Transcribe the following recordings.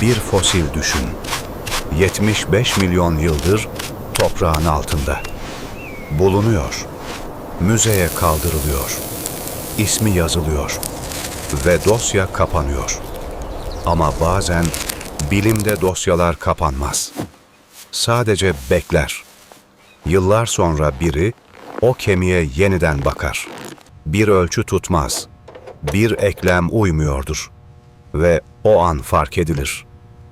Bir fosil düşün. 75 milyon yıldır toprağın altında. Bulunuyor. Müzeye kaldırılıyor. İsmi yazılıyor. Ve dosya kapanıyor. Ama bazen bilimde dosyalar kapanmaz. Sadece bekler. Yıllar sonra biri o kemiğe yeniden bakar. Bir ölçü tutmaz. Bir eklem uymuyordur. Ve o an fark edilir.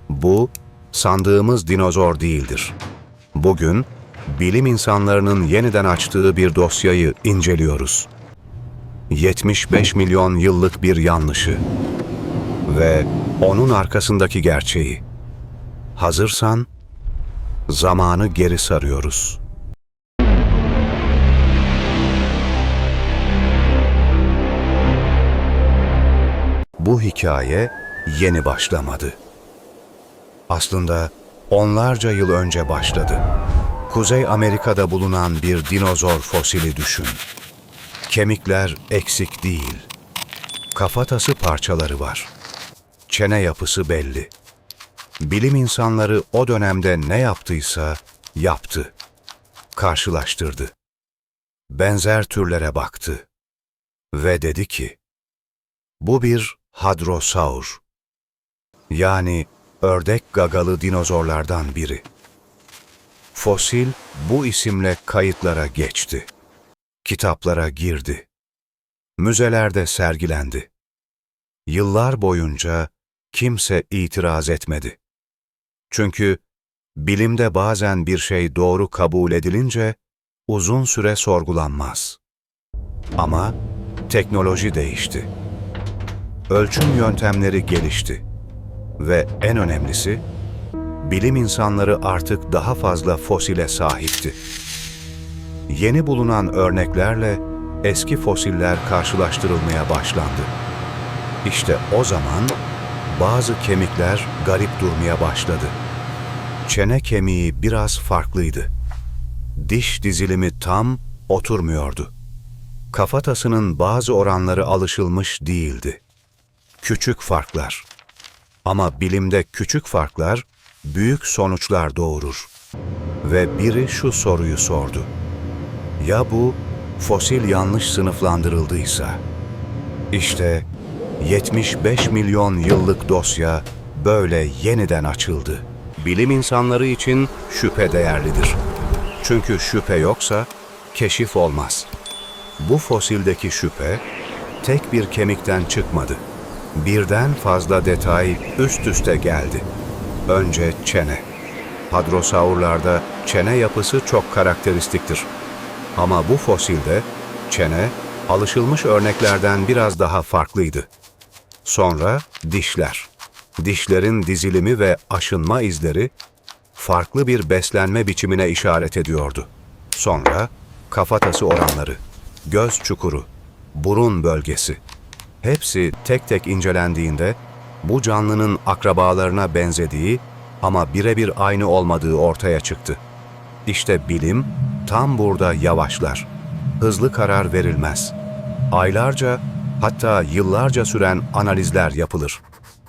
Bu sandığımız dinozor değildir. Bugün bilim insanlarının yeniden açtığı bir dosyayı inceliyoruz. 75 milyon yıllık bir yanlışı ve onun arkasındaki gerçeği. Hazırsan zamanı geri sarıyoruz. Bu hikaye yeni başlamadı. Aslında onlarca yıl önce başladı. Kuzey Amerika'da bulunan bir dinozor fosili düşün. Kemikler eksik değil. Kafatası parçaları var. Çene yapısı belli. Bilim insanları o dönemde ne yaptıysa yaptı. Karşılaştırdı. Benzer türlere baktı. Ve dedi ki, bu bir hadrosaur. Yani ördek gagalı dinozorlardan biri. Fosil bu isimle kayıtlara geçti. Kitaplara girdi. Müzelerde sergilendi. Yıllar boyunca kimse itiraz etmedi. Çünkü bilimde bazen bir şey doğru kabul edilince uzun süre sorgulanmaz. Ama teknoloji değişti. Ölçüm yöntemleri gelişti ve en önemlisi bilim insanları artık daha fazla fosile sahipti. Yeni bulunan örneklerle eski fosiller karşılaştırılmaya başlandı. İşte o zaman bazı kemikler garip durmaya başladı. Çene kemiği biraz farklıydı. Diş dizilimi tam oturmuyordu. Kafatasının bazı oranları alışılmış değildi. Küçük farklar. Ama bilimde küçük farklar büyük sonuçlar doğurur. Ve biri şu soruyu sordu. Ya bu fosil yanlış sınıflandırıldıysa? İşte 75 milyon yıllık dosya böyle yeniden açıldı. Bilim insanları için şüphe değerlidir. Çünkü şüphe yoksa keşif olmaz. Bu fosildeki şüphe tek bir kemikten çıkmadı. Birden fazla detay üst üste geldi. Önce çene. Hadrosaurlarda çene yapısı çok karakteristiktir. Ama bu fosilde çene alışılmış örneklerden biraz daha farklıydı. Sonra dişler. Dişlerin dizilimi ve aşınma izleri farklı bir beslenme biçimine işaret ediyordu. Sonra kafatası oranları, göz çukuru, burun bölgesi. Hepsi tek tek incelendiğinde bu canlının akrabalarına benzediği ama birebir aynı olmadığı ortaya çıktı. İşte bilim tam burada yavaşlar. Hızlı karar verilmez. Aylarca hatta yıllarca süren analizler yapılır.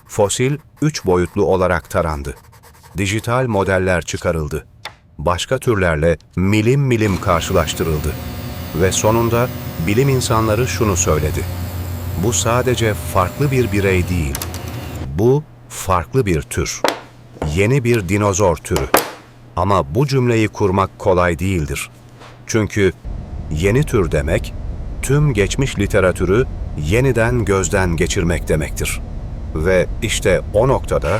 Fosil üç boyutlu olarak tarandı. Dijital modeller çıkarıldı. Başka türlerle milim milim karşılaştırıldı. Ve sonunda bilim insanları şunu söyledi. Bu sadece farklı bir birey değil. Bu farklı bir tür. Yeni bir dinozor türü. Ama bu cümleyi kurmak kolay değildir. Çünkü yeni tür demek, tüm geçmiş literatürü yeniden gözden geçirmek demektir. Ve işte o noktada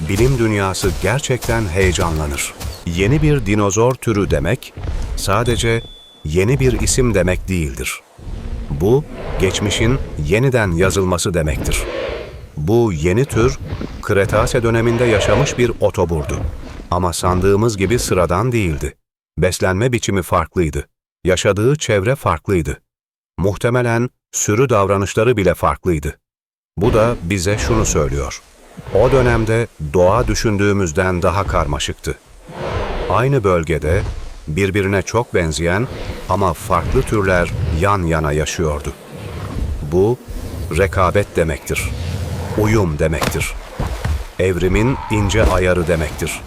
bilim dünyası gerçekten heyecanlanır. Yeni bir dinozor türü demek, sadece yeni bir isim demek değildir. Bu, geçmişin yeniden yazılması demektir. Bu yeni tür, Kretase döneminde yaşamış bir otoburdu. Ama sandığımız gibi sıradan değildi. Beslenme biçimi farklıydı. Yaşadığı çevre farklıydı. Muhtemelen sürü davranışları bile farklıydı. Bu da bize şunu söylüyor. O dönemde doğa düşündüğümüzden daha karmaşıktı. Aynı bölgede birbirine çok benzeyen ama farklı türler yan yana yaşıyordu. Bu rekabet demektir. Uyum demektir. evrimin ince ayarı demektir.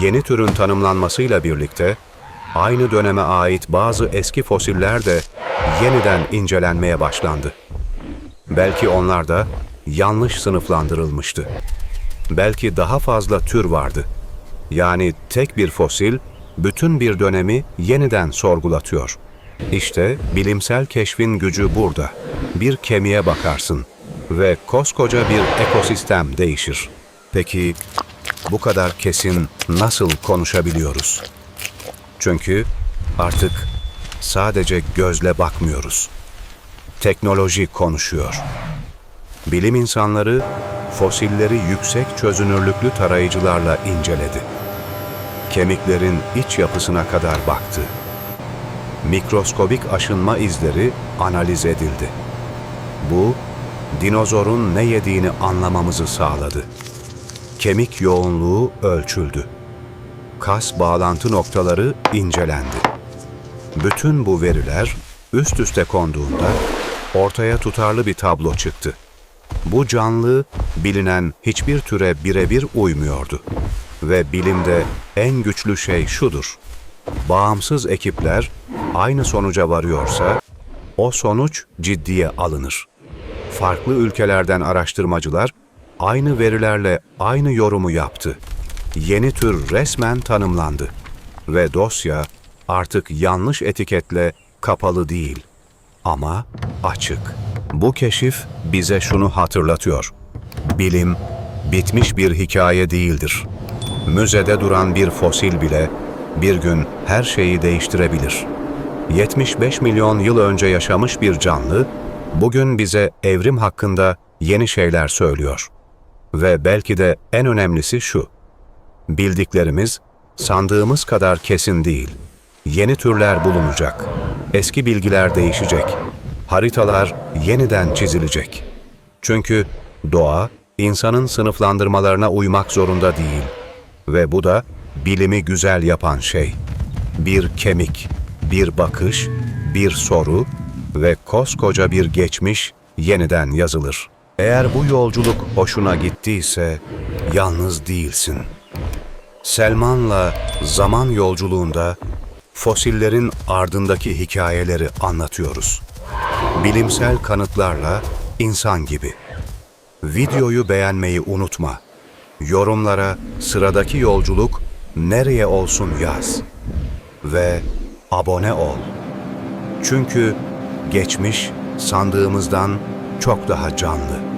Yeni türün tanımlanmasıyla birlikte aynı döneme ait bazı eski fosiller de yeniden incelenmeye başlandı. Belki onlar da yanlış sınıflandırılmıştı. Belki daha fazla tür vardı. Yani tek bir fosil bütün bir dönemi yeniden sorgulatıyor. İşte bilimsel keşfin gücü burada. Bir kemiğe bakarsın ve koskoca bir ekosistem değişir. Peki bu kadar kesin nasıl konuşabiliyoruz? Çünkü artık sadece gözle bakmıyoruz. Teknoloji konuşuyor. Bilim insanları fosilleri yüksek çözünürlüklü tarayıcılarla inceledi. Kemiklerin iç yapısına kadar baktı. Mikroskobik aşınma izleri analiz edildi. Bu, dinozorun ne yediğini anlamamızı sağladı. Kemik yoğunluğu ölçüldü. Kas bağlantı noktaları incelendi. Bütün bu veriler üst üste konduğunda ortaya tutarlı bir tablo çıktı. Bu canlı bilinen hiçbir türe birebir uymuyordu. Ve bilimde en güçlü şey şudur. Bağımsız ekipler aynı sonuca varıyorsa o sonuç ciddiye alınır. Farklı ülkelerden araştırmacılar aynı verilerle aynı yorumu yaptı. Yeni tür resmen tanımlandı ve dosya artık yanlış etiketle kapalı değil ama açık. Bu keşif bize şunu hatırlatıyor. Bilim bitmiş bir hikaye değildir. Müzede duran bir fosil bile bir gün her şeyi değiştirebilir. 75 milyon yıl önce yaşamış bir canlı bugün bize evrim hakkında yeni şeyler söylüyor. Ve belki de en önemlisi şu. Bildiklerimiz sandığımız kadar kesin değil. Yeni türler bulunacak. Eski bilgiler değişecek. Haritalar yeniden çizilecek. Çünkü doğa insanın sınıflandırmalarına uymak zorunda değil. Ve bu da bilimi güzel yapan şey. Bir kemik, bir bakış, bir soru ve koskoca bir geçmiş yeniden yazılır. Eğer bu yolculuk hoşuna gittiyse yalnız değilsin. Selman'la zaman yolculuğunda fosillerin ardındaki hikayeleri anlatıyoruz. Bilimsel kanıtlarla insan gibi. Videoyu beğenmeyi unutma. Yorumlara sıradaki yolculuk nereye olsun yaz. Ve abone ol. Çünkü geçmiş sandığımızdan çok daha canlı.